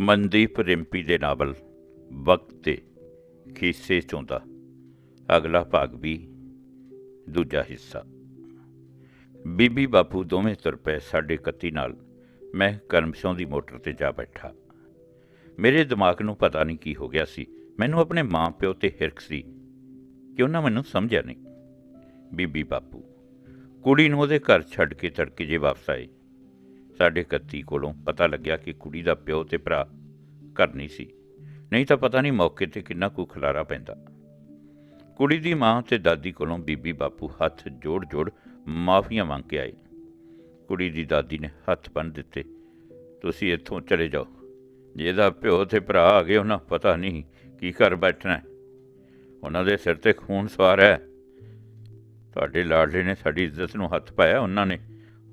ਮਨਦੀਪ ਰਿੰਪੀ ਦੇ ਨਾਵਲ, ਵਕਤ ਤੇ ਖੀਸੇ ਚੋਂਦਾ। ਅਗਲਾ ਭਾਗ ਵੀ ਦੂਜਾ ਹਿੱਸਾ। ਬੀਬੀ ਬਾਪੂ ਦੋਵੇਂ ਤੁਰ ਪਏ ਸਾਡੇ ਕੱਤੀ ਨਾਲ। ਮੈਂ ਕਰਮਸੋਂ ਦੀ ਮੋਟਰ ਤੇ ਜਾ ਬੈਠਾ। ਮੇਰੇ ਦਿਮਾਗ ਨੂੰ ਪਤਾ ਨਹੀਂ ਕੀ ਹੋ ਗਿਆ ਸੀ। ਮੈਨੂੰ ਆਪਣੇ ਮਾਂ ਪਿਓ ਤੇ ਹਿਰਖ ਸੀ ਕਿ ਉਹਨਾਂ ਮੈਨੂੰ ਸਮਝਿਆ ਨਹੀਂ। ਬੀਬੀ ਬਾਪੂ, ਕੁੜੀ ਨੂੰ ਉਹਦੇ ਘਰ ਛੱਡ ਕੇ ਤੜਕੇ ਜੇ ਵਾਪਸ ਆਏ। ਸਾਡੇ ਕੱਤੀ ਕੋਲੋਂ ਪਤਾ ਲੱਗਿਆ ਕਿ ਕੁੜੀ ਦਾ ਪਿਓ ਤੇ ਭਰਾ ਘਰ ਨਹੀਂ ਸੀ। ਨਹੀਂ ਤਾਂ ਪਤਾ ਨਹੀਂ ਮੌਕੇ ਤੇ ਕਿੰਨਾ ਕੁ ਖਲਾਰਾ ਪੈਂਦਾ। ਕੁੜੀ ਦੀ ਮਾਂ ਤੇ ਦਾਦੀ ਕੋਲੋਂ ਬੀਬੀ ਬਾਪੂ ਹੱਥ ਜੋੜ-ਜੋੜ ਮਾਫੀਆਂ ਮੰਗ ਕੇ ਆਏ। ਕੁੜੀ ਦੀ ਦਾਦੀ ਨੇ ਹੱਥ ਬੰਨ ਦਿੱਤੇ। ਤੁਸੀਂ ਇੱਥੋਂ ਚਲੇ ਜਾਓ। ਜਿਹਦਾ ਪਿਓ ਤੇ ਭਰਾ ਆ ਗਏ ਉਹਨਾਂ ਪਤਾ ਨਹੀਂ ਕੀ ਕਰ ਬੈਠਣਾ ਉਹਨਾਂ ਦੇ ਸਿਰ ਤੇ ਖੂਨ ਸਵਾਰ ਹੈ। ਤੁਹਾਡੇ ਲਾਡਲੇ ਨੇ ਸਾਡੀ ਇੱਜ਼ਤ ਨੂੰ ਹੱਥ ਪਾਇਆ ਉਹਨਾਂ ਨੇ।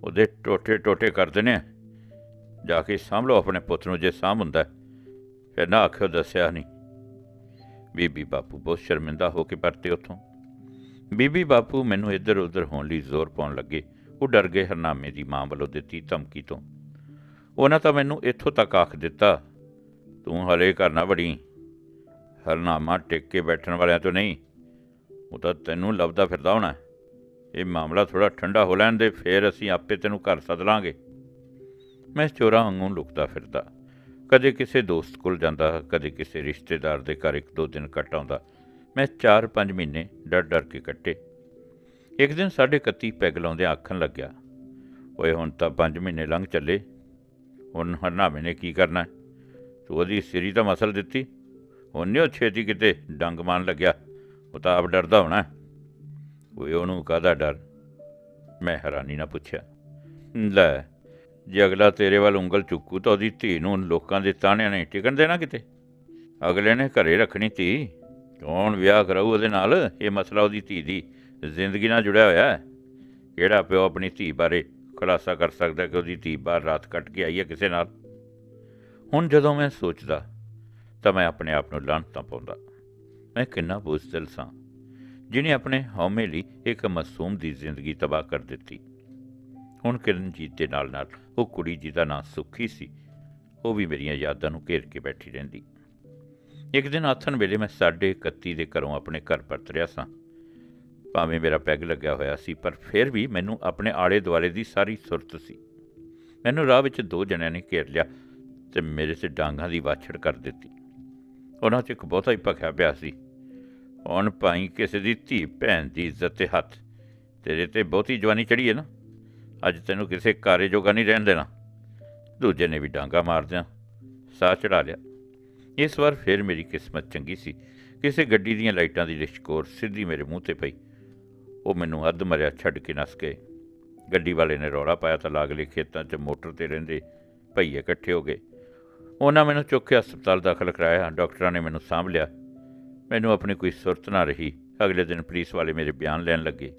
ਉਹਦੇ ਟੋਟੇ ਟੋਟੇ ਕਰ ਦੇਣੇ ਜਾ ਕੇ ਸਾਂਭ ਲਓ ਆਪਣੇ ਪੁੱਤ ਨੂੰ ਜੇ ਸਾਂਭ ਹੁੰਦਾ ਫਿਰ ਨਾ ਆਖਿਓ ਦੱਸਿਆ ਨਹੀਂ। ਬੀਬੀ ਬਾਪੂ ਬਹੁਤ ਸ਼ਰਮਿੰਦਾ ਹੋ ਕੇ ਪਰਤੇ ਉੱਥੋਂ। ਬੀਬੀ ਬਾਪੂ ਮੈਨੂੰ ਇੱਧਰ ਉੱਧਰ ਹੋਣ ਲਈ ਜ਼ੋਰ ਪਾਉਣ ਲੱਗੇ। ਉਹ ਡਰ ਗਏ ਹਰਨਾਮੇ ਦੀ ਮਾਂ ਵੱਲੋਂ ਦਿੱਤੀ ਧਮਕੀ ਤੋਂ। ਉਹਨਾਂ ਤਾਂ ਮੈਨੂੰ ਇੱਥੋਂ ਤੱਕ ਆਖ ਦਿੱਤਾ, ਤੂੰ ਹਲੇ ਕਰਨਾ ਬੜੀ ਹਰਨਾਮਾ ਟਿਕ ਕੇ ਬੈਠਣ ਵਾਲਿਆਂ ਤੋਂ ਨਹੀਂ। ਉਹ ਤਾਂ ਤੈਨੂੰ ਲੱਭਦਾ ਫਿਰਦਾ ਹੋਣਾ ਇਹ ਮਾਮਲਾ ਥੋੜਾ ਠੰਡਾ ਹੋ ਲੈਣ ਦੇ, ਫੇਰ ਅਸੀਂ ਆਪੇ ਤੈਨੂੰ ਘਰ ਸੱਦ ਲਾਂਗੇ। ਮੈਂ ਚੋਰਾਂ ਵਾਂਗੂ ਲੁਕਦਾ ਫਿਰਦਾ। ਕਦੇ ਕਿਸੇ ਦੋਸਤ ਕੋਲ ਜਾਂਦਾ, ਕਦੇ ਕਿਸੇ ਰਿਸ਼ਤੇਦਾਰ ਦੇ ਘਰ ਇੱਕ ਦੋ ਦਿਨ ਕੱਟ ਆਉਂਦਾ। ਮੈਂ 4-5 ਮਹੀਨੇ ਡਰ ਡਰ ਕੇ ਕੱਟੇ। ਇੱਕ ਦਿਨ ਸਾਡੇ ਕੱਤੀ ਪੈਗ ਲਾਉਂਦੇ ਆਖਣ ਲੱਗਿਆ, ਓਏ, ਹੁਣ ਤਾਂ 5 ਮਹੀਨੇ ਲੰਘ ਚੱਲੇ। ਹੁਣ ਹਰਨਾਮੇ ਨੇ ਕੀ ਕਰਨਾ? ਤੂੰ ਉਹਦੀ ਸਿਰੀ ਤਾਂ ਮਸਲ ਦਿੱਤੀ। ਹੁਣ ਨਹੀਂ ਉਹ ਛੇਤੀ ਕਿਤੇ ਡੰਗ ਮਾਰਨ ਲੱਗਿਆ। ਉਹ ਤਾਂ ਆਪ ਡਰਦਾ ਹੋਣਾ। ਓਏ ਉਹਨੂੰ ਕਾਹਦਾ ਡਰ? ਮੈਂ ਹੈਰਾਨੀ ਨਾਲ ਪੁੱਛਿਆ, ਲੈ, ਜੇ ਅਗਲਾ ਤੇਰੇ ਵੱਲ ਉਂਗਲ ਚੁੱਕੂ ਤਾਂ ਉਹਦੀ ਧੀ ਨੂੰ ਲੋਕਾਂ ਦੇ ਤਾਣਿਆਂ ਨੇ ਟਿਕਣ ਦੇਣਾ ਕਿਤੇ? ਅਗਲੇ ਨੇ ਘਰੇ ਰੱਖਣੀ ਧੀ, ਕੌਣ ਵਿਆਹ ਕਰਾਊ ਉਹਦੇ ਨਾਲ? ਇਹ ਮਸਲਾ ਉਹਦੀ ਧੀ ਦੀ ਜ਼ਿੰਦਗੀ ਨਾਲ ਜੁੜਿਆ ਹੋਇਆ ਹੈ। ਕਿਹੜਾ ਪਿਓ ਆਪਣੀ ਧੀ ਬਾਰੇ ਖੁਲਾਸਾ ਕਰ ਸਕਦਾ ਕਿ ਉਹਦੀ ਧੀ ਬਾਹਰ ਰਾਤ ਕੱਟ ਕੇ ਆਈ ਹੈ ਕਿਸੇ ਨਾਲ? ਹੁਣ ਜਦੋਂ ਮੈਂ ਸੋਚਦਾ ਤਾਂ ਮੈਂ ਆਪਣੇ ਆਪ ਨੂੰ ਲਾਂਘਤਾ ਪਾਉਂਦਾ। ਮੈਂ ਕਿੰਨਾ ਬੁਜ਼ਦਿਲ ਸਾਂ। ਜਿਨੇ ਆਪਣੇ ਹਉਮੈ ਲਈ ਇੱਕ ਮਾਸੂਮ ਦੀ ਜ਼ਿੰਦਗੀ ਤਬਾਹ ਕਰ ਦਿੱਤੀ। ਹੁਣ ਕਿਰਨਜੀਤ ਦੇ ਨਾਲ ਨਾਲ ਉਹ ਕੁੜੀ ਜਿਹਦਾ ਨਾਂ ਸੁੱਖੀ ਸੀ, ਉਹ ਵੀ ਮੇਰੀਆਂ ਯਾਦਾਂ ਨੂੰ ਘੇਰ ਕੇ ਬੈਠੀ ਰਹਿੰਦੀ। ਇੱਕ ਦਿਨ ਆਥਣ ਵੇਲੇ ਮੈਂ ਸਾਢੇ 31 ਦੇ ਘਰੋਂ ਆਪਣੇ ਘਰ ਪਰਤ ਰਿਹਾ ਸਾਂ। ਭਾਵੇਂ ਮੇਰਾ ਪੈਗ ਲੱਗਿਆ ਹੋਇਆ ਸੀ, ਪਰ ਫਿਰ ਵੀ ਮੈਨੂੰ ਆਪਣੇ ਆਲੇ ਦੁਆਲੇ ਦੀ ਸਾਰੀ ਸੁਰਤ ਸੀ। ਮੈਨੂੰ ਰਾਹ ਵਿੱਚ ਦੋ ਜਣਿਆਂ ਨੇ ਘੇਰ ਲਿਆ ਤੇ ਮੇਰੇ ਤੇ ਡਾਂਗਾਂ ਦੀ ਵਾਛੜ ਕਰ ਦਿੱਤੀ। ਉਹਨਾਂ 'ਚ ਇੱਕ ਬਹੁਤਾ ਹੀ ਭਖਿਆ ਪਿਆ ਸੀ। ਹੁਣ ਭਾਈ ਕਿਸੇ ਦੀ ਧੀ, ਭੈਣ ਦੀ ਇੱਜ਼ਤ ਤੇ ਹੱਥ। ਤੇਰੇ ਤੇ ਬਹੁਤੀ ਜਵਾਨੀ ਚੜੀ ਹੈ ਨਾ। ਅੱਜ ਤੈਨੂੰ ਕਿਸੇ ਕਾਰੇ ਜੋਗਾ ਨਹੀਂ ਰਹਿਣ ਦੇਣਾ। ਦੂਜੇ ਨੇ ਵੀ ਡਾਂਗਾ ਮਾਰਦਿਆਂ ਸਾਹ ਚੜਾ ਲਿਆ। ਇਸ ਵਾਰ ਫਿਰ ਮੇਰੀ ਕਿਸਮਤ ਚੰਗੀ ਸੀ। ਕਿਸੇ ਗੱਡੀ ਦੀਆਂ ਲਾਈਟਾਂ ਦੀ ਰਿਸ਼ਕੋਰ ਸਿੱਧੀ ਮੇਰੇ ਮੂੰਹ ਤੇ ਪਈ। ਉਹ ਮੈਨੂੰ ਅੱਧ ਮਰਿਆ ਛੱਡ ਕੇ ਨਸ ਗਏ। ਗੱਡੀ ਵਾਲੇ ਨੇ ਰੌਲਾ ਪਾਇਆ ਤਾਂ ਲਾਗਲੇ ਖੇਤਾਂ 'ਚ ਮੋਟਰ ਤੇ ਰਹਿੰਦੇ ਭਈਏ ਇਕੱਠੇ ਹੋ ਗਏ। ਉਹਨਾਂ ਮੈਨੂੰ ਚੁੱਕ ਕੇ ਹਸਪਤਾਲ ਦਾਖਲ ਕਰਾਇਆ। ਡਾਕਟਰਾਂ ਨੇ ਮੈਨੂੰ ਸਾਂਭ ਲਿਆ। ਮੈਨੂੰ ਆਪਣੀ ਕੋਈ ਸੁਰਤ ਨਾ ਰਹੀ। ਅਗਲੇ ਦਿਨ ਪੁਲਿਸ ਵਾਲੇ ਮੇਰੇ ਬਿਆਨ ਲੈਣ ਲੱਗੇ।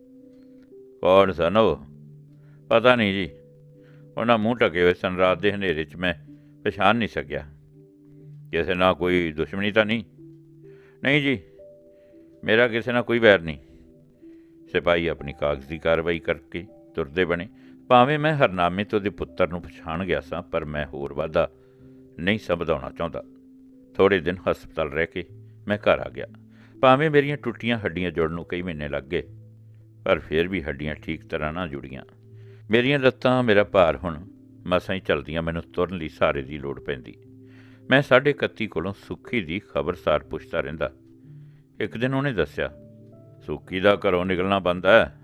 ਕੌਣ ਸਨ ਉਹ? ਪਤਾ ਨਹੀਂ ਜੀ। ਉਹਨਾਂ ਮੂੰਹ ਢਕੇ ਹੋਏ ਸਨ। ਰਾਤ ਦੇ ਹਨੇਰੇ 'ਚ ਮੈਂ ਪਛਾਣ ਨਹੀਂ ਸਕਿਆ। ਕਿਸੇ ਨਾਲ ਕੋਈ ਦੁਸ਼ਮਣੀ ਤਾਂ ਨਹੀਂ? ਨਹੀਂ ਜੀ। ਮੇਰਾ ਕਿਸੇ ਨਾਲ ਕੋਈ ਵੈਰ ਨਹੀਂ। ਸਿਪਾਹੀ ਆਪਣੀ ਕਾਗਜ਼ੀ ਕਾਰਵਾਈ ਕਰਕੇ ਤੁਰਦੇ ਬਣੇ। ਭਾਵੇਂ ਮੈਂ ਹਰਨਾਮੇ ਤੋਂ ਦੇ ਪੁੱਤਰ ਨੂੰ ਪਛਾਣ ਗਿਆ ਸਾਂ, ਪਰ ਮੈਂ ਹੋਰ ਵਾਧਾ ਨਹੀਂ ਸਮਝਾਉਣਾ ਚਾਹੁੰਦਾ। ਥੋੜੇ ਦਿਨ ਹਸਪਤਾਲ ਰਹਿ ਕੇ ਮੈਂ ਘਰ ਆ ਗਿਆ। ਭਾਵੇਂ ਮੇਰੀਆਂ ਟੁੱਟੀਆਂ ਹੱਡੀਆਂ ਜੁੜਨ ਨੂੰ ਕਈ ਮਹੀਨੇ ਲੱਗ ਗਏ, ਪਰ ਫਿਰ ਵੀ ਹੱਡੀਆਂ ਠੀਕ ਤਰ੍ਹਾਂ ਨਾ ਜੁੜੀਆਂ। ਮੇਰੀਆਂ ਲੱਤਾਂ ਮੇਰਾ ਭਾਰ ਹੁਣ ਮਸਾਂ ਹੀ ਚਲਦੀਆਂ, ਮੈਨੂੰ ਤੁਰਨ ਲਈ ਸਾਰੇ ਦੀ ਲੋੜ ਪੈਂਦੀ। ਮੈਂ ਸਾਢੇ 31 ਕੋਲੋਂ ਸੁੱਖੀ ਦੀ ਖਬਰਸਾਰ ਪੁੱਛਦਾ ਰਹਿੰਦਾ। ਇੱਕ ਦਿਨ ਉਹਨੇ ਦੱਸਿਆ, ਸੁੱਖੀ ਦਾ ਘਰੋਂ ਨਿਕਲਣਾ ਬੰਦ ਹੈ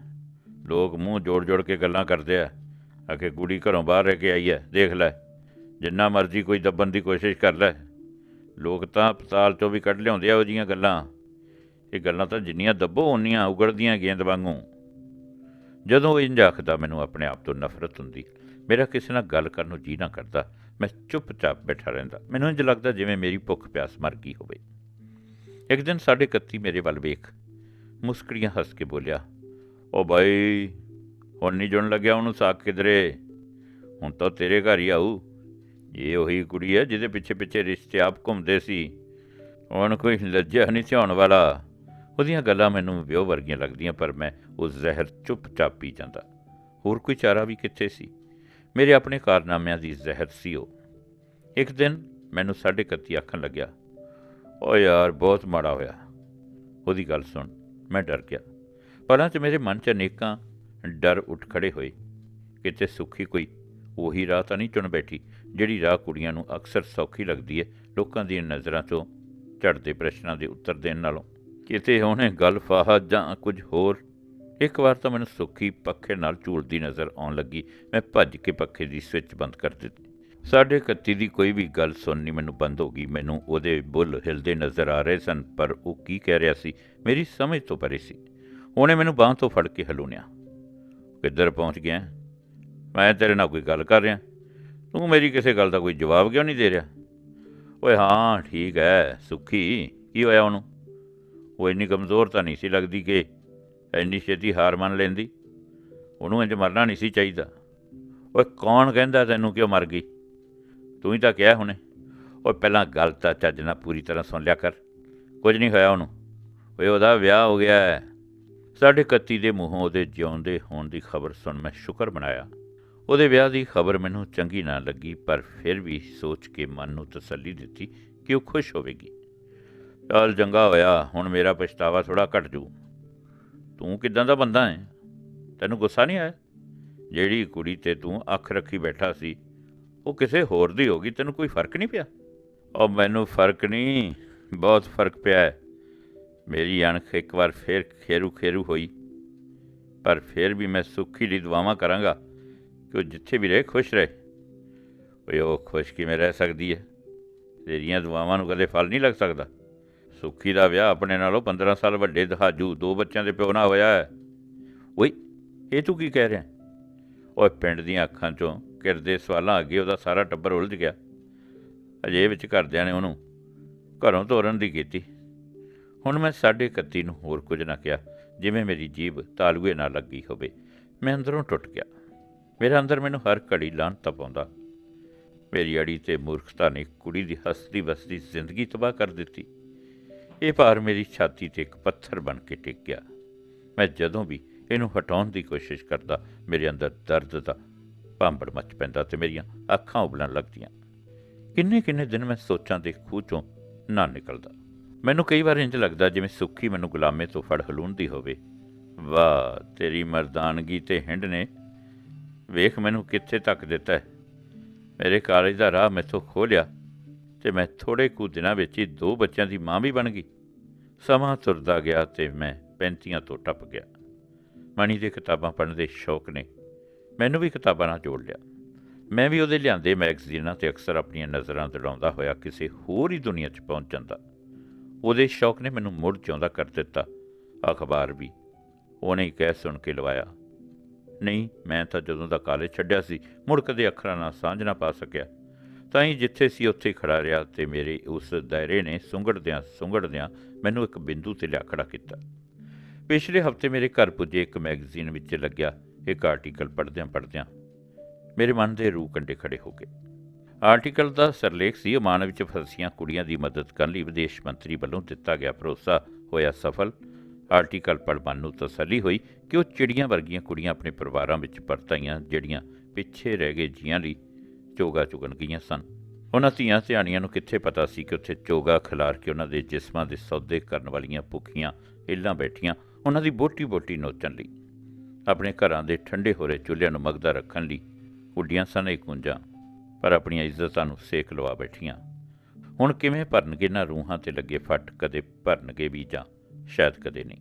ਲੋਕ ਮੂੰਹ ਜੋੜ-ਜੋੜ ਕੇ ਗੱਲਾਂ ਕਰਦੇ ਆ ਆਖੇ, ਕੁੜੀ ਘਰੋਂ ਬਾਹਰ ਰਹਿ ਕੇ ਆਈ ਹੈ ਦੇਖ ਲੈ। ਜਿੰਨਾ ਮਰਜ਼ੀ ਕੋਈ ਦੱਬਣ ਦੀ ਕੋਸ਼ਿਸ਼ ਕਰ ਲੈ। ਲੋਕ ਤਾਂ ਪਤਾਲ ਚੋਂ ਵੀ ਕੱਢ ਲਿਆਉਂਦੇ ਆ ਉਹ ਜੀਆਂ ਗੱਲਾਂ। ਇਹ ਗੱਲਾਂ ਤਾਂ ਜਿੰਨੀਆਂ ਦੱਬੋ ਉਨੀਆਂ ਉਗੜਦੀਆਂ ਗੇਂਦ ਵਾਂਗੂ। ਜਦੋਂ ਇੰਜ ਆਖਦਾ, ਮੈਨੂੰ ਆਪਣੇ ਆਪ ਤੋਂ ਨਫ਼ਰਤ ਹੁੰਦੀ। ਮੇਰਾ ਕਿਸੇ ਨਾਲ ਗੱਲ ਕਰਨ ਨੂੰ ਜੀ ਨਾ ਕਰਦਾ। ਮੈਂ ਚੁੱਪਚਾਪ ਬੈਠਾ ਰਹਿੰਦਾ। ਮੈਨੂੰ ਇੰਜ ਲੱਗਦਾ ਜਿਵੇਂ ਮੇਰੀ ਭੁੱਖ ਪਿਆਸ ਮਰ ਗਈ ਹੋਵੇ। ਇੱਕ ਦਿਨ ਸਾਡੇ ਕੱਤੀ ਮੇਰੇ ਵੱਲ ਵੇਖ। ਮੁਸਕੜੀਆਂ ਹੱਸ ਕੇ ਬੋਲਿਆ, ਓ ਬਾਈ, ਹੁਣ ਨਹੀਂ ਜੁਣ ਲੱਗਿਆ ਉਹਨੂੰ ਸਾਕ ਕਿਧਰੇ? ਹੁਣ ਤਾਂ ਤੇਰੇ ਘਰ ਹੀ ਆਊ। ਇਹ ਉਹੀ ਕੁੜੀ ਹੈ ਜਿਹਦੇ ਪਿੱਛੇ ਪਿੱਛੇ ਰਿਸ਼ਤੇ ਆਪ ਘੁੰਮਦੇ ਸੀ। ਹੁਣ ਕੋਈ ਲੱਜਿਆ ਨਹੀਂ ਧਿਆਉਣ ਵਾਲਾ। ਉਹਦੀਆਂ ਗੱਲਾਂ ਮੈਨੂੰ ਵਿਉ ਵਰਗੀਆਂ ਲੱਗਦੀਆਂ, ਪਰ ਮੈਂ ਉਹ ਜ਼ਹਿਰ ਚੁੱਪਚਾਪ ਪੀ ਜਾਂਦਾ। ਹੋਰ ਕੋਈ ਚਾਰਾ ਵੀ ਕਿੱਥੇ ਸੀ? ਮੇਰੇ ਆਪਣੇ ਕਾਰਨਾਮਿਆਂ ਦੀ ਜ਼ਹਿਰ ਸੀ ਉਹ। ਇੱਕ ਦਿਨ ਮੈਨੂੰ ਸਾਢੇ ਕੱਤੀ ਆਖਣ ਲੱਗਿਆ ਓ ਯਾਰ, ਬਹੁਤ ਮਾੜਾ ਹੋਇਆ। ਉਹਦੀ ਗੱਲ ਸੁਣ, ਮੈਂ ਡਰ ਗਿਆ। ਪਰਾਂ 'ਚ ਮੇਰੇ ਮਨ 'ਚ ਅਨੇਕਾਂ ਡਰ ਉੱਠ ਖੜੇ ਹੋਏ। ਕਿਤੇ ਸੁੱਖੀ ਕੋਈ ਉਹੀ ਰਾਹ ਤਾਂ ਨਹੀਂ ਚੁਣ ਬੈਠੀ। ਜਿਹੜੀ ਰਾਹ ਕੁੜੀਆਂ ਨੂੰ ਅਕਸਰ ਸੌਖੀ ਲੱਗਦੀ ਹੈ ਲੋਕਾਂ ਦੀਆਂ ਨਜ਼ਰਾਂ 'ਚੋਂ ਝੜਦੇ ਪ੍ਰਸ਼ਨਾਂ ਦੇ ਉੱਤਰ ਦੇਣ ਨਾਲੋਂ। ਕਿਤੇ ਉਹਨੇ ਗੱਲ ਫਾਹਾ ਜਾਂ ਕੁਝ ਹੋਰ? ਇੱਕ ਵਾਰ ਤਾਂ ਮੈਨੂੰ ਸੁੱਖੀ ਪੱਖੇ ਨਾਲ ਝੂਲਦੀ ਨਜ਼ਰ ਆਉਣ ਲੱਗੀ। ਮੈਂ ਭੱਜ ਕੇ ਪੱਖੇ ਦੀ ਸਵਿੱਚ ਬੰਦ ਕਰ ਦਿੱਤੀ। ਸਾਡੇ ਕੱਤੀ ਦੀ ਕੋਈ ਵੀ ਗੱਲ ਸੁਣਨੀ ਮੈਨੂੰ ਬੰਦ ਹੋ ਗਈ। ਮੈਨੂੰ ਉਹਦੇ ਬੁੱਲ ਹਿਲਦੇ ਨਜ਼ਰ ਆ ਰਹੇ ਸਨ, ਪਰ ਉਹ ਕੀ ਕਹਿ ਰਿਹਾ ਸੀ? ਮੇਰੀ ਸਮਝ ਤੋਂ ਪਰੇ ਸੀ। ਉਹਨੇ ਮੈਨੂੰ ਬਾਹ ਤੋਂ ਫੜ ਕੇ ਹਲੂਣਿਆ ਕਿੱਧਰ ਪਹੁੰਚ ਗਿਆ? ਮੈਂ ਤੇਰੇ ਨਾਲ ਕੋਈ ਗੱਲ ਕਰ ਰਿਹਾ? ਤੂੰ ਮੇਰੀ ਕਿਸੇ ਗੱਲ ਦਾ ਕੋਈ ਜਵਾਬ ਕਿਉਂ ਨਹੀਂ ਦੇ ਰਿਹਾ? ਓਏ ਹਾਂ, ਠੀਕ ਹੈ ਸੁੱਖੀ। ਕੀ ਹੋਇਆ ਉਹਨੂੰ? ਉਹ ਇੰਨੀ ਕਮਜ਼ੋਰ ਤਾਂ ਨਹੀਂ ਸੀ ਲੱਗਦੀ ਕਿ ਇੰਨੀ ਛੇਤੀ ਹਾਰ ਮੰਨ ਲੈਂਦੀ? ਉਹਨੂੰ ਇੰਜ ਮਰਨਾ ਨਹੀਂ ਸੀ ਚਾਹੀਦਾ। ਓਏ ਕੌਣ ਕਹਿੰਦਾ ਤੈਨੂੰ ਕਿ ਉਹ ਮਰ ਗਈ? ਤੂੰ ਹੀ ਤਾਂ ਕਿਹਾ ਹੁਣੇ। ਓਏ ਪਹਿਲਾਂ ਗੱਲ ਤਾਂ ਚੱਜ ਨਾਲ ਪੂਰੀ ਤਰ੍ਹਾਂ ਸੁਣ ਲਿਆ ਕਰ। ਕੁਝ ਨਹੀਂ ਹੋਇਆ ਉਹਨੂੰ। ਓਏ ਉਹਦਾ ਵਿਆਹ ਹੋ ਗਿਆ। ਹੈ ਸਾਡੇ ਕੱਤੀ ਦੇ ਮੂੰਹੋਂ ਉਹਦੇ ਜਿਉਂਦੇ ਹੋਣ ਦੀ ਖਬਰ ਸੁਣ ਮੈਂ ਸ਼ੁਕਰ ਮਨਾਇਆ। ਉਹਦੇ ਵਿਆਹ ਦੀ ਖਬਰ ਮੈਨੂੰ ਚੰਗੀ ਨਾ ਲੱਗੀ, ਪਰ ਫਿਰ ਵੀ ਸੋਚ ਕੇ ਮਨ ਨੂੰ ਤਸੱਲੀ ਦਿੱਤੀ ਕਿ ਉਹ ਖੁਸ਼ ਹੋਵੇਗੀ। ਚਲ ਚੰਗਾ ਹੋਇਆ, ਹੁਣ ਮੇਰਾ ਪਛਤਾਵਾ ਥੋੜਾ ਘਟ ਜੂ। ਤੂੰ ਕਿਦਾਂ ਦਾ ਬੰਦਾ ਹੈ? ਤੈਨੂੰ ਗੁੱਸਾ ਨਹੀਂ ਆਇਆ? ਜਿਹੜੀ ਕੁੜੀ ਤੇ ਤੂੰ ਅੱਖ ਰੱਖੀ ਬੈਠਾ ਸੀ, ਉਹ ਕਿਸੇ ਹੋਰ ਦੀ ਹੋਗੀ ਤੈਨੂੰ ਕੋਈ ਫ਼ਰਕ ਨਹੀਂ ਪਿਆ? ਉਹ ਮੈਨੂੰ ਫ਼ਰਕ ਨਹੀਂ, ਬਹੁਤ ਫ਼ਰਕ ਪਿਆ ਹੈ। ਮੇਰੀ ਅਣਖ ਇੱਕ ਵਾਰ ਫੇਰ ਖੇਰੂ ਖੇਰੂ ਹੋਈ, ਪਰ ਫਿਰ ਵੀ ਮੈਂ ਸੁੱਖੀ ਲਈ ਦੁਆਵਾਂ ਕਰਾਂਗਾ। ਕਿ ਉਹ ਜਿੱਥੇ ਵੀ ਰਹੇ, ਖੁਸ਼ ਰਹੇ। ਓਏ ਉਹ ਖੁਸ਼ ਕਿਵੇਂ ਰਹਿ ਸਕਦੀ ਹੈ? ਤੇਰੀਆਂ ਦੁਆਵਾਂ ਨੂੰ ਕਦੇ ਫਲ ਨਹੀਂ ਲੱਗ ਸਕਦਾ। ਸੁੱਖੀ ਦਾ ਵਿਆਹ ਆਪਣੇ ਨਾਲੋਂ 15 ਸਾਲ ਵੱਡੇ, ਦਹਾਜੂ, ਦੋ ਬੱਚਿਆਂ ਦੇ ਪਿਓ ਨਾਲ ਹੋਇਆ ਹੈ। ਓਏ, ਇਹ ਤੂੰ ਕੀ ਕਹਿ ਰਿਹਾ ਓਏ, ਪਿੰਡ ਦੀਆਂ ਅੱਖਾਂ ਚੋਂ ਕਿਰਦੇ ਸਵਾਲਾਂ ਅੱਗੇ ਉਹਦਾ ਸਾਰਾ ਟੱਬਰ ਉਲਝ ਗਿਆ। ਅਜੇ ਵਿੱਚ ਘਰਦਿਆਂ ਨੇ ਉਹਨੂੰ ਘਰੋਂ ਤੋਰਨ ਦੀ ਕੀਤੀ। ਹੁਣ ਮੈਂ ਸਾਢੇ ਇਕੱਤੀ ਨੂੰ ਹੋਰ ਕੁਝ ਨਾ ਕਿਹਾ, ਜਿਵੇਂ ਮੇਰੀ ਜੀਬ ਤਾਲੂਏ ਨਾਲ ਲੱਗੀ ਹੋਵੇ। ਮੈਂ ਅੰਦਰੋਂ ਟੁੱਟ ਗਿਆ। ਮੇਰਾ ਅੰਦਰ ਮੈਨੂੰ ਹਰ ਘੜੀ ਲਾਂਤ ਪਾਉਂਦਾ। ਮੇਰੀ ਅੜੀ ਤੇ ਮੂਰਖਤਾ ਨੇ ਕੁੜੀ ਦੀ ਹੱਸਦੀ ਵਸਦੀ ਜ਼ਿੰਦਗੀ ਤਬਾਹ ਕਰ ਦਿੱਤੀ। ਇਹ ਭਾਰ ਮੇਰੀ ਛਾਤੀ ਤੇ ਇੱਕ ਪੱਥਰ ਬਣ ਕੇ ਟਿਕ ਗਿਆ ਮੈਂ ਜਦੋਂ ਵੀ ਇਹਨੂੰ ਹਟਾਉਣ ਦੀ ਕੋਸ਼ਿਸ਼ ਕਰਦਾ, ਮੇਰੇ ਅੰਦਰ ਦਰਦ ਦਾ ਭਾਂਬੜ ਮੱਚ ਪੈਂਦਾ ਤੇ ਮੇਰੀਆਂ ਅੱਖਾਂ ਉਬਲਣ ਲੱਗਦੀਆਂ। ਕਿੰਨੇ ਕਿੰਨੇ ਦਿਨ ਮੈਂ ਸੋਚਾਂ ਦੇ ਖੂਹ ਚੋਂ ਨਾ ਨਿਕਲਦਾ। ਮੈਨੂੰ ਕਈ ਵਾਰ ਇੰਜ ਲੱਗਦਾ ਜਿਵੇਂ ਸੁੱਖੀ ਮੈਨੂੰ ਗੁਲਾਮੇ ਤੋਂ ਫੜ ਹਲੂਣਦੀ ਹੋਵੇ। ਵਾਹ, ਤੇਰੀ ਮਰਦਾਨਗੀ ਤੇ ਹਿੰਡ ਨੇ ਵੇਖ ਮੈਨੂੰ ਕਿੱਥੇ ਤੱਕ ਦਿੱਤਾ ਮੇਰੇ ਕਾਲਜ ਦਾ ਰਾਹ ਮੈਥੋਂ ਖੋਲਿਆ ਤੇ ਮੈਂ ਥੋੜੇ ਕੁ ਦਿਨਾਂ ਵਿੱਚ ਹੀ ਦੋ ਬੱਚਿਆਂ ਦੀ ਮਾਂ ਵੀ ਬਣ ਗਈ। ਸਮਾਂ ਤੁਰਦਾ ਗਿਆ ਤੇ ਮੈਂ ਪੈਂਤੀਆਂ ਤੋਂ ਟੱਪ ਗਿਆ। ਮਣੀ ਦੇ ਕਿਤਾਬਾਂ ਪੜ੍ਹਨ ਦੇ ਸ਼ੌਕ ਨੇ। ਮੈਨੂੰ ਵੀ ਕਿਤਾਬਾਂ ਨਾਲ ਜੋੜ ਲਿਆ। ਮੈਂ ਵੀ ਉਹਦੇ ਲਿਆਂਦੇ ਮੈਗਜ਼ੀਨਾਂ ਤੇ ਅਕਸਰ ਆਪਣੀਆਂ ਨਜ਼ਰਾਂ ਦੜਾਉਂਦਾ ਹੋਇਆ ਕਿਸੇ ਹੋਰ ਹੀ ਦੁਨੀਆ 'ਚ ਪਹੁੰਚ ਜਾਂਦਾ। ਉਹਦੇ ਸ਼ੌਕ ਨੇ ਮੈਨੂੰ ਮੁੜ ਜਿਉਂਦਾ ਕਰ ਦਿੱਤਾ। ਅਖਬਾਰ ਵੀ ਉਹਨੇ ਕਹਿ ਸੁਣ ਕੇ ਲਵਾਇਆ। ਨਹੀਂ, ਮੈਂ ਤਾਂ ਜਦੋਂ ਦਾ ਕਾਲਜ ਛੱਡਿਆ ਸੀ ਮੁੜ ਕਦੇ ਅੱਖਰਾਂ ਨਾਲ ਸਾਂਝ ਨਾ ਪਾ ਸਕਿਆ। ਤਾਂ ਹੀ ਜਿੱਥੇ ਸੀ ਉੱਥੇ ਹੀ ਖੜਾ ਰਿਹਾ ਤੇ ਮੇਰੇ ਉਸ ਦਾਇਰੇ ਨੇ ਸੁੰਗੜਦਿਆਂ ਸੁੰਗੜਦਿਆਂ ਮੈਨੂੰ ਇੱਕ ਬਿੰਦੂ ਤੇ ਲਿਆ ਖੜਾ ਕੀਤਾ। ਪਿਛਲੇ ਹਫ਼ਤੇ ਮੇਰੇ ਘਰ ਪੁੱਜੇ ਇੱਕ ਮੈਗਜ਼ੀਨ ਵਿੱਚ ਲੱਗਿਆ, ਇੱਕ ਆਰਟੀਕਲ ਪੜ੍ਹਦਿਆਂ ਪੜ੍ਹਦਿਆਂ। ਮੇਰੇ ਮਨ ਦੇ ਰੂਹ ਕੰਡੇ ਖੜੇ ਹੋ ਗਏ। ਆਰਟੀਕਲ ਦਾ ਸਰਲੇਖ ਸੀ ਓਮਾਨ ਵਿੱਚ ਫਸੀਆਂ ਕੁੜੀਆਂ ਦੀ ਮਦਦ ਕਰਨ ਲਈ ਵਿਦੇਸ਼ ਮੰਤਰੀ ਵੱਲੋਂ ਦਿੱਤਾ ਗਿਆ ਭਰੋਸਾ ਹੋਇਆ ਸਫਲ। ਆਰਟੀਕਲ ਪੜ੍ਹ ਮਨ ਨੂੰ ਤਸੱਲੀ ਹੋਈ ਕਿ ਉਹ ਚਿੜੀਆਂ ਵਰਗੀਆਂ ਕੁੜੀਆਂ ਆਪਣੇ ਪਰਿਵਾਰਾਂ ਵਿੱਚ ਪਰਤਾਈਆਂ ਜਿਹੜੀਆਂ ਪਿੱਛੇ ਰਹਿ ਗਏ ਜੀਆਂ ਲਈ ਚੋਗਾ ਚੁਗਣ ਗਈਆਂ ਸਨ। ਉਹਨਾਂ ਧੀਆਂ ਧਿਆਣੀਆਂ ਨੂੰ ਕਿੱਥੇ ਪਤਾ ਸੀ ਕਿ ਉੱਥੇ ਚੋਗਾ ਖਿਲਾਰ ਕੇ ਉਹਨਾਂ ਦੇ ਜਿਸਮਾਂ ਦੇ ਸੌਦੇ ਕਰਨ ਵਾਲੀਆਂ ਭੁੱਖੀਆਂ ਇੱਲਾਂ ਬੈਠੀਆਂ ਉਹਨਾਂ ਦੀ ਬੋਟੀ ਬੋਟੀ ਨੋਚਣ ਲਈ। ਆਪਣੇ ਘਰਾਂ ਦੇ ਠੰਡੇ ਹੋਰੇ ਚੁੱਲ੍ਹਿਆਂ ਨੂੰ ਮਗਦਾ ਰੱਖਣ ਲਈ ਉੱਡੀਆਂ ਸਨ ਇਹ ਕੁੰਜਾਂ, ਪਰ ਆਪਣੀਆਂ ਇੱਜ਼ਤਾਂ ਨੂੰ ਸੇਕ ਲਵਾ ਬੈਠੀਆਂ। ਹੁਣ ਕਿਵੇਂ ਭਰਨਗੇ ਨਾ ਰੂਹਾਂ ਤੇ ਲੱਗੇ ਫੱਟ, ਕਦੇ ਭਰਨਗੇ ਵੀ ਜਾਂ? ਸ਼ਾਇਦ ਕਦੇ ਨਹੀਂ।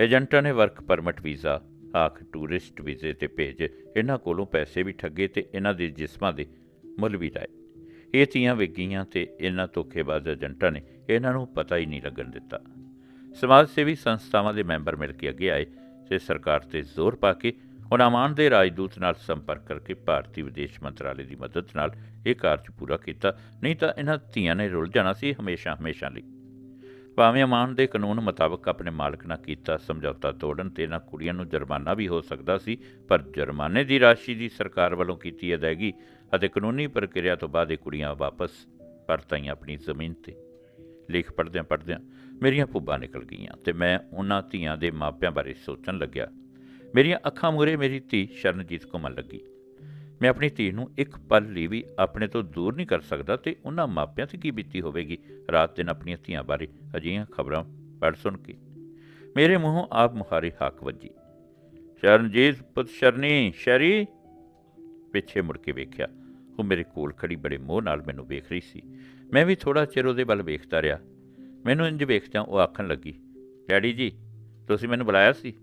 ਏਜੰਟਾਂ ਨੇ ਵਰਕ ਪਰਮਿਟ ਵੀਜ਼ਾ, ਆਖ ਟੂਰਿਸਟ ਵੀਜ਼ੇ ਤੇ ਭੇਜ, ਇਹਨਾਂ ਕੋਲੋਂ ਪੈਸੇ ਵੀ ਠੱਗੇ ਤੇ ਇਹਨਾਂ ਦੇ ਜਿਸਮਾਂ ਦੇ ਮੁੱਲ ਵੀ ਲਾਏ। ਇਹ ਤੀਆਂ ਵਿਗੀਆਂ ਤੇ ਇਹਨਾਂ ਧੋਖੇਬਾਜ਼ ਏਜੰਟਾਂ ਨੇ ਇਹਨਾਂ ਨੂੰ ਪਤਾ ਹੀ ਨਹੀਂ ਲੱਗਣ ਦਿੱਤਾ। ਸਮਾਜ ਸੇਵੀ ਸੰਸਥਾਵਾਂ ਦੇ ਮੈਂਬਰ ਮਿਲ ਕੇ ਅੱਗੇ ਆਏ ਤੇ ਸਰਕਾਰ ਤੇ ਜ਼ੋਰ ਪਾ ਕੇ ਹੁਣ ਅਮਾਨ ਦੇ ਰਾਜਦੂਤ ਨਾਲ ਸੰਪਰਕ ਕਰਕੇ ਭਾਰਤੀ ਵਿਦੇਸ਼ ਮੰਤਰਾਲੇ ਦੀ ਮਦਦ ਨਾਲ ਇਹ ਕਾਰਜ ਪੂਰਾ ਕੀਤਾ। ਨਹੀਂ ਤਾਂ ਇਹਨਾਂ ਧੀਆਂ ਨੇ ਰੁੱਲ ਜਾਣਾ ਸੀ ਹਮੇਸ਼ਾ ਹਮੇਸ਼ਾ ਲਈ। ਭਾਵੇਂ ਅਮਾਨ ਦੇ ਕਾਨੂੰਨ ਮੁਤਾਬਕ ਆਪਣੇ ਮਾਲਕ ਨਾਲ ਕੀਤਾ ਸਮਝੌਤਾ ਤੋੜਨ ਤੇ ਇਹਨਾਂ ਕੁੜੀਆਂ ਨੂੰ ਜੁਰਮਾਨਾ ਵੀ ਹੋ ਸਕਦਾ ਸੀ, ਪਰ ਜੁਰਮਾਨੇ ਦੀ ਰਾਸ਼ੀ ਦੀ ਸਰਕਾਰ ਵੱਲੋਂ ਕੀਤੀ ਅਦਾਇਗੀ ਅਤੇ ਕਾਨੂੰਨੀ ਪ੍ਰਕਿਰਿਆ ਤੋਂ ਬਾਅਦ ਇਹ ਕੁੜੀਆਂ ਵਾਪਸ ਪਰਤਾਈਆਂ ਆਪਣੀ ਜ਼ਮੀਨ ਤੇ। ਲੇਖ ਪੜ੍ਹਦਿਆਂ ਪੜ੍ਹਦਿਆਂ ਮੇਰੀਆਂ ਭੁੱਬਾਂ ਨਿਕਲ ਗਈਆਂ ਤੇ ਮੈਂ ਉਹਨਾਂ ਧੀਆਂ ਦੇ ਮਾਪਿਆਂ ਬਾਰੇ ਸੋਚਣ ਲੱਗਿਆ। ਮੇਰੀਆਂ ਅੱਖਾਂ ਮੂਹਰੇ ਮੇਰੀ ਧੀ ਸ਼ਰਨਜੀਤ ਘੁੰਮਣ ਲੱਗੀ। ਮੈਂ ਆਪਣੀ ਧੀ ਨੂੰ ਇੱਕ ਪਲ ਲਈ ਵੀ ਆਪਣੇ ਤੋਂ ਦੂਰ ਨਹੀਂ ਕਰ ਸਕਦਾ ਤੇ ਉਹਨਾਂ ਮਾਪਿਆਂ ਤੇ ਕੀ ਬੀਤੀ ਹੋਵੇਗੀ? ਰਾਤ ਦਿਨ ਆਪਣੀਆਂ ਧੀਆਂ ਬਾਰੇ ਅਜਿਹੀਆਂ ਖਬਰਾਂ ਪੜ੍ਹ ਸੁਣ ਕੇ ਮੇਰੇ ਮੂੰਹੋਂ ਆਪ ਮੁਹਾਰੀ ਹਾਕ ਵੱਜੀ। ਸ਼ਰਨਜੀਤ ਪੁੱਤ ਸ਼ਰਨੀ, ਸ਼ਰੀ! ਪਿੱਛੇ ਮੁੜ ਕੇ ਵੇਖਿਆ, ਉਹ ਮੇਰੇ ਕੋਲ ਖੜੀ ਬੜੇ ਮੋਹ ਨਾਲ ਮੈਨੂੰ ਵੇਖ ਰਹੀ ਸੀ। ਮੈਂ ਵੀ ਥੋੜਾ ਚਿਰ ਉਹਦੇ ਵੱਲ ਵੇਖਦਾ ਰਿਹਾ। ਮੈਨੂੰ ਇੰਜ ਵੇਖਦਿਆਂ ਉਹ ਆਖਣ ਲੱਗੀ, ਡੈਡੀ ਜੀ, ਤੁਸੀਂ ਮੈਨੂੰ ਬੁਲਾਇਆ ਸੀ?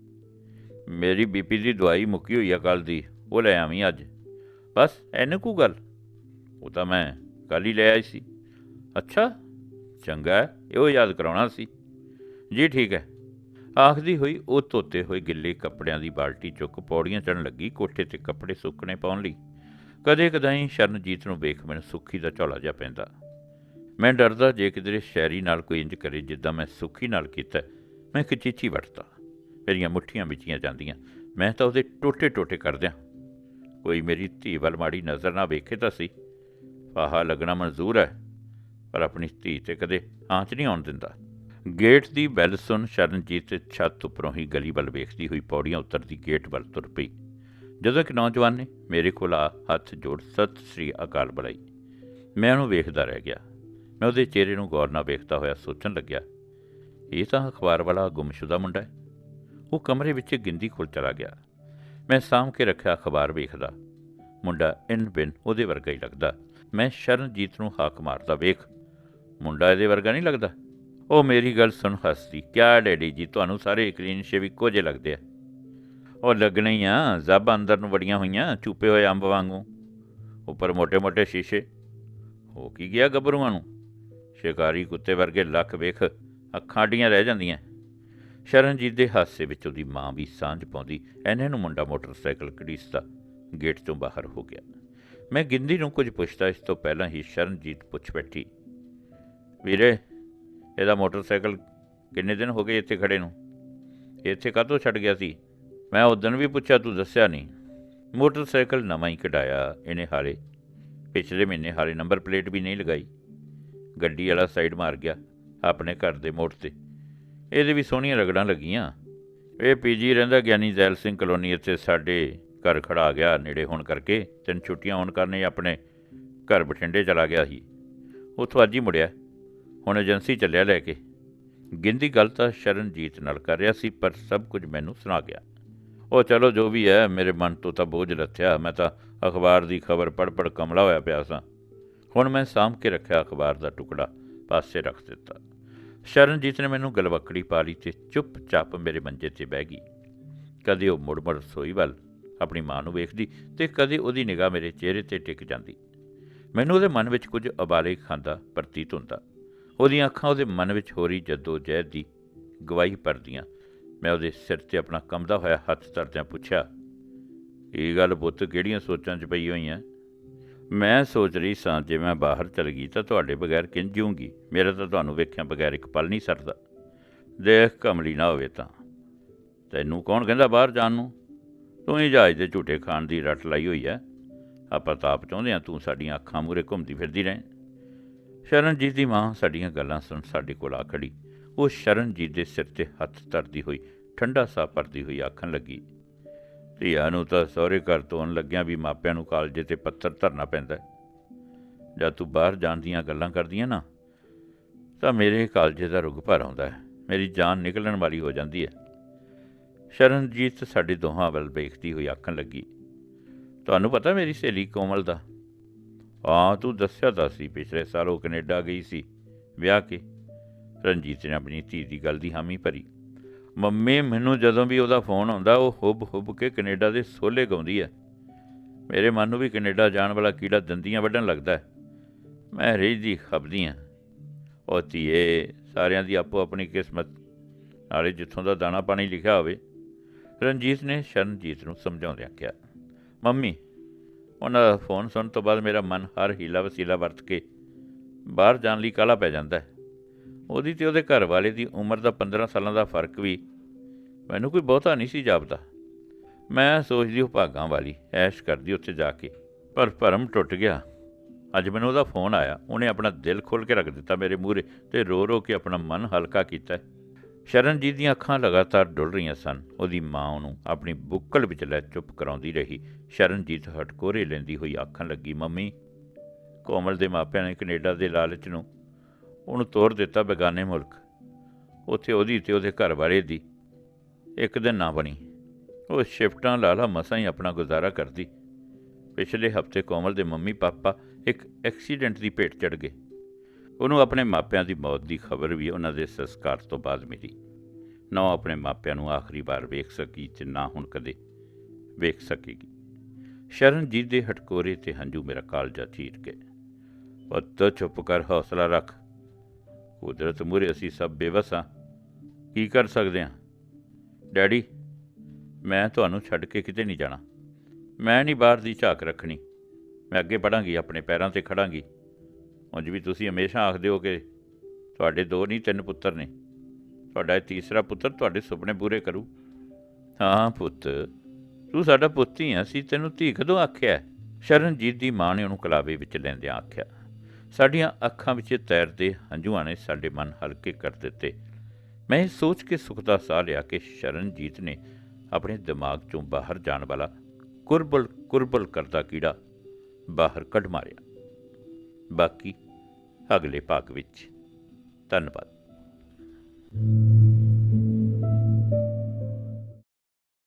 ਮੇਰੀ ਬੀਪੀ ਦੀ ਦਵਾਈ ਮੁੱਕੀ ਹੋਈ ਆ ਕੱਲ ਦੀ, ਉਹ ਲੈ ਆਵੀਂ ਅੱਜ। ਬਸ ਐਨੇ ਕੋ ਗੱਲ। ਉਹ ਤਾਂ ਮੈਂ ਕੱਲ ਹੀ ਲੈ ਆਈ ਸੀ। ਅੱਛਾ ਚੰਗਾ ਹੈ, ਇਹੋ ਯਾਦ ਕਰਾਉਣਾ ਸੀ। ਜੀ ਠੀਕ ਹੈ। ਆਖਦੀ ਹੋਈ ਉਹ ਧੋਤੇ ਹੋਏ ਗਿੱਲੇ ਕੱਪੜਿਆਂ ਦੀ ਬਾਲਟੀ ਚੁੱਕ ਪੌੜੀਆਂ ਚੜਨ ਲੱਗੀ ਕੋਠੇ ਤੇ ਕੱਪੜੇ ਸੁੱਕਣੇ ਪਾਉਣ ਲਈ। ਕਦੇ ਕਦਾਈ ਸ਼ਰਨਜੀਤ ਨੂੰ ਵੇਖ ਮੈਨੂੰ ਸੁੱਖੀ ਦਾ ਝੋਲਾ ਜਿਹਾ ਪੈਂਦਾ। ਮੈਂ ਡਰਦਾ ਜੇ ਕਿਧਰੇ ਸ਼ੈਰੀ ਨਾਲ ਕੋਈ ਇੰਜ ਕਰੇ ਜਿੱਦਾਂ ਮੈਂ ਸੁੱਖੀ ਨਾਲ ਕੀਤਾ। ਮੈਂ ਖਿਚੀਚੀ ਵਟਦਾ ਮੇਰੀਆਂ ਮੁੱਠੀਆਂ ਵਿਚੀਆਂ ਜਾਂਦੀਆਂ। ਮੈਂ ਤਾਂ ਉਹਦੇ ਟੋਟੇ ਟੋਟੇ ਕਰਦਿਆਂ ਕੋਈ ਮੇਰੀ ਧੀ ਵੱਲ ਮਾੜੀ ਨਜ਼ਰ ਨਾ ਵੇਖੇ ਤਾਂ ਸੀ ਫਾਹਾ ਲੱਗਣਾ ਮਨਜ਼ੂਰ ਹੈ, ਪਰ ਆਪਣੀ ਧੀ ਤੇ ਕਦੇ ਆਂਚ ਨਹੀਂ ਆਉਣ ਦਿੰਦਾ। ਗੇਟ ਦੀ ਬੈਲ ਸੁਣ ਸ਼ਰਨਜੀਤ ਛੱਤ ਉੱਪਰੋਂ ਹੀ ਗਲੀ ਵੱਲ ਵੇਖਦੀ ਹੋਈ ਪੌੜੀਆਂ ਉੱਤਰਦੀ ਗੇਟ ਵੱਲ ਤੁਰ ਪਈ। ਜਦੋਂ ਇੱਕ ਨੌਜਵਾਨ ਨੇ ਮੇਰੇ ਕੋਲ ਆ ਹੱਥ ਜੋੜ ਸਤਿ ਸ੍ਰੀ ਅਕਾਲ ਬੁਲਾਈ। ਮੈਂ ਉਹਨੂੰ ਵੇਖਦਾ ਰਹਿ ਗਿਆ। ਮੈਂ ਉਹਦੇ ਚਿਹਰੇ ਨੂੰ ਗੌਰ ਨਾਲ ਵੇਖਦਾ ਹੋਇਆ ਸੋਚਣ ਲੱਗਿਆ, ਇਹ ਤਾਂ ਅਖਬਾਰ ਵਾਲਾ ਗੁੰਮਸ਼ੁਦਾ ਮੁੰਡਾ ਹੈ। ਉਹ ਕਮਰੇ ਵਿੱਚ ਗਿੰਦੀ ਕੋਲ ਚਲਾ ਗਿਆ। ਮੈਂ ਸਾਮ ਕੇ ਰੱਖਿਆ ਅਖਬਾਰ ਵੇਖਦਾ। ਮੁੰਡਾ ਇਨ ਬਿਨ ਉਹਦੇ ਵਰਗਾ ਹੀ ਲੱਗਦਾ। ਮੈਂ ਸ਼ਰਨਜੀਤ ਨੂੰ ਹਾਕ ਮਾਰਦਾ ਵੇਖ। ਮੁੰਡਾ ਇਹਦੇ ਵਰਗਾ ਨਹੀਂ ਲੱਗਦਾ? ਉਹ ਮੇਰੀ ਗੱਲ ਸੁਣ ਹੱਸਦੀ। ਕਿਆ ਡੈਡੀ ਜੀ, ਤੁਹਾਨੂੰ ਸਾਰੇ ਕਲੀਨ ਸ਼ੇਵ ਇੱਕੋ ਜਿਹੇ ਲੱਗਦੇ ਆ। ਉਹ ਲੱਗਣੇ ਹੀ ਆ, ਜ਼ਬ ਅੰਦਰ ਨੂੰ ਵੜੀਆਂ ਹੋਈਆਂ, ਚੁੱਪੇ ਹੋਏ ਅੰਬ ਵਾਂਗੂ। ਉੱਪਰ ਮੋਟੇ ਮੋਟੇ ਸ਼ੀਸ਼ੇ। ਹੋ ਕੀ ਗਿਆ ਗੱਭਰੂਆਂ ਨੂੰ? ਸ਼ਿਕਾਰੀ ਕੁੱਤੇ ਵਰਗੇ ਲੱਖ ਵੇਖ, ਅੱਖਾਂ ਡੀਆਂ ਰਹਿ ਜਾਂਦੀਆਂ। ਸ਼ਰਨਜੀਤ ਦੇ ਹਾਸੇ ਵਿੱਚ ਉਹਦੀ ਮਾਂ ਵੀ ਸਾਂਝ ਪਾਉਂਦੀ ਐਨੇ ਨੂੰ ਮੁੰਡਾ ਮੋਟਰਸਾਈਕਲ ਕੜੀਸਦਾ ਗੇਟ ਤੋਂ ਬਾਹਰ ਹੋ ਗਿਆ। ਮੈਂ ਗਿੰਦੀ ਨੂੰ ਕੁਝ ਪੁੱਛਦਾ, ਇਸ ਤੋਂ ਪਹਿਲਾਂ ਹੀ ਸ਼ਰਨਜੀਤ ਪੁੱਛ ਬੈਠੀ, ਵੀਰੇ, ਇਹਦਾ ਮੋਟਰਸਾਈਕਲ ਕਿੰਨੇ ਦਿਨ ਹੋ ਗਏ ਇੱਥੇ ਖੜੇ ਨੂੰ? ਇੱਥੇ ਕਾਹਤੋਂ ਛੱਡ ਗਿਆ ਸੀ? ਮੈਂ ਉਦੋਂ ਵੀ ਪੁੱਛਿਆ, ਤੂੰ ਦੱਸਿਆ ਨਹੀਂ? ਮੋਟਰਸਾਈਕਲ ਨਵਾਂ ਹੀ ਕਢਾਇਆ ਇਹਨੇ ਹਾਲੇ। ਪਿਛਲੇ ਮਹੀਨੇ ਹਾਲੇ ਨੰਬਰ ਪਲੇਟ ਵੀ ਨਹੀਂ ਲਗਾਈ। ਗੱਡੀ ਵਾਲਾ ਸਾਈਡ ਮਾਰ ਗਿਆ, ਆਪਣੇ ਘਰ ਦੇ ਮੋੜ ਤੇ। ਇਹਦੇ ਵੀ ਸੋਹਣੀਆਂ ਰਗੜਾਂ ਲੱਗੀਆਂ। ਇਹ ਪੀਜੀ ਰਹਿੰਦਾ ਗਿਆਨੀ ਜ਼ੈਲ ਸਿੰਘ ਕਲੋਨੀ ਇੱਥੇ ਸਾਡੇ ਘਰ ਖੜਾ ਆ ਗਿਆ, ਨੇੜੇ ਹੋਣ ਕਰਕੇ। ਤਿੰਨ ਛੁੱਟੀਆਂ ਹੋਣ ਕਰਨੇ ਆਪਣੇ ਘਰ ਬਠਿੰਡੇ ਚਲਾ ਗਿਆ ਸੀ। ਉੱਥੋਂ ਅੱਜ ਹੀ ਮੁੜਿਆ। ਹੁਣ ਏਜੰਸੀ ਚੱਲਿਆ ਲੈ ਕੇ। ਗਿੰਦੀ ਗੱਲ ਤਾਂ ਸ਼ਰਨਜੀਤ ਨਾਲ ਕਰ ਰਿਹਾ ਸੀ, ਪਰ ਸਭ ਕੁਝ ਮੈਨੂੰ ਸੁਣਾ ਗਿਆ। ਉਹ ਚਲੋ ਜੋ ਵੀ ਹੈ, ਮੇਰੇ ਮਨ ਤੋਂ ਤਾਂ ਬੋਝ ਲੱਥਿਆ ਮੈਂ ਤਾਂ ਅਖਬਾਰ ਦੀ ਖਬਰ ਪੜ੍ਹ ਪੜ੍ਹ ਕਮਲਾ ਹੋਇਆ ਪਿਆ ਸਾਂ। ਹੁਣ ਮੈਂ ਸਾਂਭ ਕੇ ਰੱਖਿਆ ਅਖਬਾਰ ਦਾ ਟੁਕੜਾ, ਪਾਸੇ ਰੱਖ ਦਿੱਤਾ। ਸ਼ਰਨਜੀਤ ਨੇ ਮੈਨੂੰ ਗਲਵੱਕੜੀ ਪਾ ਲਈ ਤੇ ਚੁੱਪਚਾਪ ਮੇਰੇ ਮੰਜੇ ਤੇ ਬਹਿ ਗਈ। ਕਦੇ ਉਹ ਮੁੜ-ਮੁੜ ਰਸੋਈ ਵੱਲ ਆਪਣੀ ਮਾਂ ਨੂੰ ਵੇਖਦੀ ਤੇ ਕਦੇ ਉਹਦੀ ਨਿਗਾਹ ਮੇਰੇ ਚਿਹਰੇ ਤੇ ਟਿਕ ਜਾਂਦੀ। ਮੈਨੂੰ ਉਹਦੇ ਮਨ ਵਿੱਚ ਕੁਝ ਅਬਾਲੇ ਖਾਂਦਾ, ਪ੍ਰਤੀਤ ਹੁੰਦਾ। ਉਹਦੀਆਂ ਅੱਖਾਂ ਉਹਦੇ ਮਨ ਵਿੱਚ ਹੋ ਰਹੀ ਜੱਦੋ ਜਹਿਦ ਦੀ ਗਵਾਹੀ ਪਰਦੀਆਂ ਮੈਂ ਉਹਦੇ ਸਿਰ ਤੇ ਆਪਣਾ ਕੰਬਦਾ ਹੋਇਆ ਹੱਥ ਧਰਦਿਆਂ ਪੁੱਛਿਆ, ਇਹ ਗੱਲ ਪੁੱਤ ਕਿਹੜੀਆਂ ਸੋਚਾਂ 'ਚ ਪਈ ਹੋਈਆਂ? ਮੈਂ ਸੋਚ ਰਹੀ ਸਾਂ, ਜੇ ਮੈਂ ਬਾਹਰ ਚਲ ਗਈ ਤਾਂ ਤੁਹਾਡੇ ਬਗੈਰ ਕਿੰਝ ਜੂੰਗੀ ਮੇਰਾ ਤਾਂ ਤੁਹਾਨੂੰ ਵੇਖਿਆ ਬਗੈਰ ਇੱਕ ਪਲ ਨਹੀਂ ਸਰਦਾ। ਦੇਖ ਕਮਲੀ ਨਾ ਹੋਵੇ ਤਾਂ। ਤੈਨੂੰ ਕੌਣ ਕਹਿੰਦਾ ਬਾਹਰ ਜਾਣ ਨੂੰ? ਤੂੰ ਹੀ ਜਹਾਜ਼ ਦੇ ਝੂਠੇ ਖਾਣ ਦੀ ਰੱਟ ਲਾਈ ਹੋਈ ਐ। ਆਪਾਂ ਤਾਂ ਆਪ ਚਾਹੁੰਦੇ ਆ ਤੂੰ ਸਾਡੀਆਂ ਅੱਖਾਂ ਮੂਰੇ ਘੁੰਮਦੀ ਫਿਰਦੀ ਰਹੇ। ਸ਼ਰਨਜੀਤ ਦੀ ਮਾਂ ਸਾਡੀਆਂ ਗੱਲਾਂ ਸੁਣ ਸਾਡੇ ਕੋਲ ਆ ਖੜੀ। ਉਹ ਸ਼ਰਨਜੀਤ ਦੇ ਸਿਰ ਤੇ ਹੱਥ ਧਰਦੀ ਹੋਈ, ਠੰਡਾ ਸਾਹ ਭਰਦੀ ਹੋਈ ਆਖਣ ਲੱਗੀ ਧੀਆਂ ਨੂੰ ਤਾਂ ਸਹੁਰੇ ਘਰ ਤੋਂ ਆਉਣ ਲੱਗਿਆਂ ਵੀ ਮਾਪਿਆਂ ਨੂੰ ਕਾਲਜੇ ਤੇ ਪੱਥਰ ਧਰਨਾ ਪੈਂਦਾ ਹੈ। ਜਦ ਤੂੰ ਬਾਹਰ ਜਾਣ ਦੀਆਂ ਗੱਲਾਂ ਕਰਦੀਆਂ ਨਾ, ਤਾਂ ਮੇਰੇ ਕਾਲਜੇ ਦਾ ਰੁਗ ਭਰ ਆਉਂਦਾ ਹੈ। ਮੇਰੀ ਜਾਨ ਨਿਕਲਣ ਵਾਲੀ ਹੋ ਜਾਂਦੀ ਹੈ। ਸ਼ਰਨਜੀਤ ਸਾਡੇ ਦੋਹਾਂ ਵੱਲ ਵੇਖਦੀ ਹੋਈ ਆਖਣ ਲੱਗੀ, ਤੁਹਾਨੂੰ ਪਤਾ ਮੇਰੀ ਸਹੇਲੀ ਕੋਮਲ ਦਾ? ਹਾਂ, ਤੂੰ ਦੱਸਿਆ ਤਾਂ ਸੀ, ਪਿਛਲੇ ਸਾਲ ਉਹ ਕੈਨੇਡਾ ਗਈ ਸੀ ਵਿਆਹ ਕੇ। ਰਣਜੀਤ ਨੇ ਆਪਣੀ ਧੀ ਦੀ ਗੱਲ ਦੀ ਹਾਮੀ ਭਰੀ। ਮੰਮੀ, ਮੈਨੂੰ ਜਦੋਂ ਵੀ ਉਹਦਾ ਫੋਨ ਆਉਂਦਾ, ਉਹ ਹੁੱਬ ਹੁੱਬ ਕੇ ਕੈਨੇਡਾ ਦੇ ਸੋਲੇ ਗਾਉਂਦੀ ਹੈ। ਮੇਰੇ ਮਨ ਨੂੰ ਵੀ ਕੈਨੇਡਾ ਜਾਣ ਵਾਲਾ ਕੀੜਾ ਦੰਦੀਆਂ ਵੱਢਣ ਲੱਗਦਾ ਹੈ। ਮੈਂ ਰਹਿਦੀ ਖਪਦੀ ਹਾਂ। ਉਹ ਧੀਏ, ਸਾਰਿਆਂ ਦੀ ਆਪੋ ਆਪਣੀ ਕਿਸਮਤ। ਨਾਲੇ ਜਿੱਥੋਂ ਦਾ ਦਾਣਾ ਪਾਣੀ ਲਿਖਿਆ ਹੋਵੇ, ਰਣਜੀਤ ਨੇ ਸ਼ਰਨਜੀਤ ਨੂੰ ਸਮਝਾਉਂਦਿਆਂ ਕਿਹਾ, ਮੰਮੀ, ਉਹਨਾਂ ਦਾ ਫੋਨ ਸੁਣਨ ਤੋਂ ਬਾਅਦ ਮੇਰਾ ਮਨ ਹਰ ਹੀਲਾ ਵਸੀਲਾ ਵਰਤ ਕੇ ਬਾਹਰ ਜਾਣ ਲਈ ਕਾਲਾ ਪੈ ਜਾਂਦਾ ਹੈ? ਉਹਦੀ ਤੇ ਉਹਦੇ ਘਰ ਵਾਲੇ ਦੀ ਉਮਰ ਦਾ 15 ਸਾਲਾਂ ਦਾ ਫ਼ਰਕ ਵੀ ਮੈਨੂੰ ਕੋਈ ਬਹੁਤਾ ਨਹੀਂ ਸੀ ਜਾਪਦਾ। ਮੈਂ ਸੋਚਦੀ ਉਹ ਭਾਗਾਂ ਵਾਲੀ, ਐਸ਼ ਕਰਦੀ ਉੱਥੇ ਜਾ ਕੇ, ਪਰ ਭਰਮ ਟੁੱਟ ਗਿਆ। ਅੱਜ ਮੈਨੂੰ ਉਹਦਾ ਫੋਨ ਆਇਆ। ਉਹਨੇ ਆਪਣਾ ਦਿਲ ਖੋਲ ਕੇ ਰੱਖ ਦਿੱਤਾ ਮੇਰੇ ਮੂਹਰੇ ਤੇ ਰੋ ਰੋ ਕੇ ਆਪਣਾ ਮਨ ਹਲਕਾ ਕੀਤਾ। ਸ਼ਰਨਜੀਤ ਦੀਆਂ ਅੱਖਾਂ ਲਗਾਤਾਰ ਡੁੱਲ ਰਹੀਆਂ ਸਨ। ਉਹਦੀ ਮਾਂ ਉਹਨੂੰ ਆਪਣੀ ਬੁੱਕਲ ਵਿੱਚ ਲੈ ਚੁੱਪ ਕਰਾਉਂਦੀ ਰਹੀ। ਸ਼ਰਨਜੀਤ ਹਟਕੋਰੇ ਲੈਂਦੀ ਹੋਈ ਆਖਣ ਲੱਗੀ, ਮੰਮੀ, ਕੋਮਲ ਦੇ ਮਾਪਿਆਂ ਨੇ ਕੈਨੇਡਾ ਦੇ ਲਾਲਚ ਨੂੰ ਉਹਨੂੰ ਤੋਰ ਦਿੱਤਾ ਬੇਗਾਨੇ ਮੁਲਕ। ਉੱਥੇ ਉਹਦੀ ਤੇ ਉਹਦੇ ਘਰ ਵਾਲੇ ਦੀ ਇੱਕ ਦਿਨ ਨਾ ਬਣੀ। ਉਹ ਸ਼ਿਫਟਾਂ ਲਾਲਾ ਮਸਾਂ ਹੀ ਆਪਣਾ ਗੁਜ਼ਾਰਾ ਕਰਦੀ। ਪਿਛਲੇ ਹਫ਼ਤੇ ਕੋਮਲ ਦੇ ਮੰਮੀ ਪਾਪਾ ਇੱਕ ਐਕਸੀਡੈਂਟ ਦੀ ਭੇਟ ਚੜ ਗਏ। ਉਹਨੂੰ ਆਪਣੇ ਮਾਪਿਆਂ ਦੀ ਮੌਤ ਦੀ ਖਬਰ ਵੀ ਉਹਨਾਂ ਦੇ ਸੰਸਕਾਰ ਤੋਂ ਬਾਅਦ ਮਿਲੀ। ਨਾ ਉਹ ਆਪਣੇ ਮਾਪਿਆਂ ਨੂੰ ਆਖਰੀ ਵਾਰ ਵੇਖ ਸਕੀ ਤੇ ਨਾ ਹੁਣ ਕਦੇ ਵੇਖ ਸਕੇਗੀ। ਸ਼ਰਨਜੀਤ ਦੇ ਹਟਕੋਰੇ ਤੇ ਹੰਝੂ ਮੇਰਾ ਕਾਲਜਾ ਚੀਰ ਗਏ। ਪੁੱਤ, ਚੁੱਪ ਕਰ, ਹੌਸਲਾ ਰੱਖ। ਕੁਦਰਤ ਮੂਹਰੇ ਅਸੀਂ ਸਭ ਬੇਵਸ ਹਾਂ। ਕੀ ਕਰ ਸਕਦੇ ਹਾਂ? ਡੈਡੀ, ਮੈਂ ਤੁਹਾਨੂੰ ਛੱਡ ਕੇ ਕਿਤੇ ਨਹੀਂ ਜਾਣਾ। ਮੈਂ ਨਹੀਂ ਬਾਹਰ ਦੀ ਝਾਕ ਰੱਖਣੀ। ਮੈਂ ਅੱਗੇ ਪੜਾਂਗੀ ਆਪਣੇ ਪੈਰਾਂ ਤੇ ਖੜਾਂਗੀ। ਉਂਝ ਵੀ ਤੁਸੀਂ ਹਮੇਸ਼ਾ ਆਖਦੇ ਹੋ ਕਿ ਤੁਹਾਡੇ ਦੋ ਨਹੀਂ, ਤਿੰਨ ਪੁੱਤਰ ਨੇ। ਤੁਹਾਡਾ ਇਹ ਤੀਸਰਾ ਪੁੱਤਰ ਤੁਹਾਡੇ ਸੁਪਨੇ ਪੂਰੇ ਕਰੂ। ਹਾਂ ਪੁੱਤ, ਤੂੰ ਸਾਡਾ ਪੁੱਤ ਹੀ ਆ ਸੀ ਤੈਨੂੰ ਧੀ ਕਦੋਂ ਆਖਿਆ? ਸ਼ਰਨਜੀਤ ਦੀ ਮਾਂ ਨੇ ਉਹਨੂੰ ਕਲਾਵੇ ਵਿੱਚ ਲੈਂਦਿਆਂ ਆਖਿਆ। ਸਾਡੀਆਂ ਅੱਖਾਂ ਵਿੱਚ ਤੈਰਦੇ ਹੰਝੂਆਂ ਨੇ ਸਾਡੇ ਮਨ ਹਲਕੇ ਕਰ ਦਿੱਤੇ। ਮੈਂ ਇਹ ਸੋਚ ਕੇ ਸੁਖ ਦਾ ਸਾਹ ਲਿਆ ਕਿ ਸ਼ਰਨਜੀਤ ਨੇ ਆਪਣੇ ਦਿਮਾਗ ਚੋਂ ਬਾਹਰ ਜਾਣ ਵਾਲਾ ਕੁਰਬਲ ਕੁਰਬਲ ਕਰਦਾ ਕੀੜਾ ਬਾਹਰ ਕੱਢ ਮਾਰਿਆ। ਬਾਕੀ ਅਗਲੇ ਭਾਗ ਵਿੱਚ। ਧੰਨਵਾਦ।